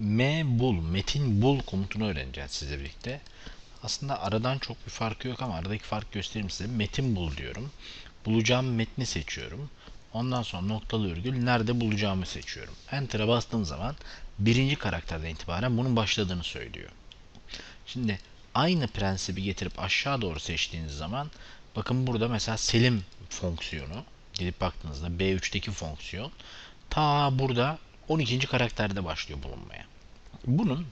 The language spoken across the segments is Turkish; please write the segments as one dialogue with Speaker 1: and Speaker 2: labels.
Speaker 1: M bul, metin bul komutunu öğreneceğiz sizle birlikte. Aslında aradan çok bir farkı yok ama aradaki fark göstereyim size. Metin bul diyorum. Bulacağım metni seçiyorum. Ondan sonra noktalı virgül nerede bulacağımı seçiyorum. Enter'a bastığım zaman birinci karakterden itibaren bunun başladığını söylüyor. Şimdi aynı prensibi getirip aşağı doğru seçtiğiniz zaman bakın burada mesela Selim fonksiyonu gidip baktığınızda B3'teki fonksiyon ta burada 12. karakterde başlıyor bulunmaya. Bunun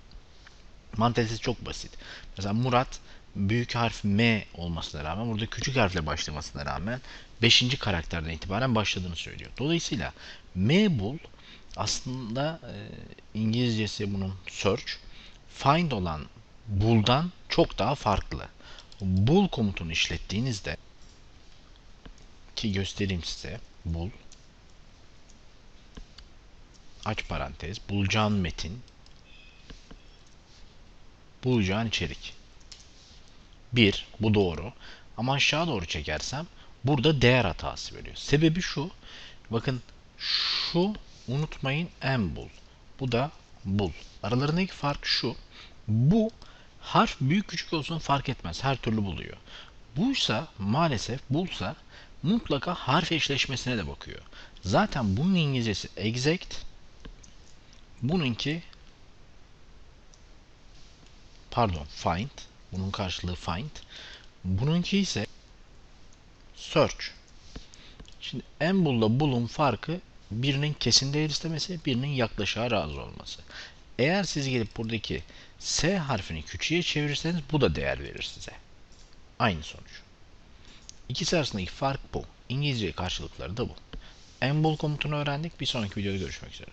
Speaker 1: mantalitesi çok basit. Mesela Murat büyük harf M olmasına rağmen burada küçük harfle başlamasına rağmen 5. karakterden itibaren başladığını söylüyor. Dolayısıyla M bul aslında e, İngilizcesi bunun search find olan bul'dan çok daha farklı. Bul komutunu işlettiğinizde ki göstereyim size bul aç parantez bulacağın metin bulacağın içerik 1 bu doğru ama aşağı doğru çekersem burada değer hatası veriyor. Sebebi şu bakın şu unutmayın en bul bu da bul. Aralarındaki fark şu bu harf büyük küçük olsun fark etmez. Her türlü buluyor. Buysa maalesef bulsa mutlaka harf eşleşmesine de bakıyor. Zaten bunun İngilizcesi exact bununki pardon find. Bunun karşılığı find. Bununki ise search. Şimdi embul'la bulun farkı birinin kesin değer istemesi birinin yaklaşığa razı olması. Eğer siz gelip buradaki S harfini küçüğe çevirirseniz bu da değer verir size. Aynı sonuç. İkisi arasındaki fark bu. İngilizce karşılıkları da bu. Embul komutunu öğrendik. Bir sonraki videoda görüşmek üzere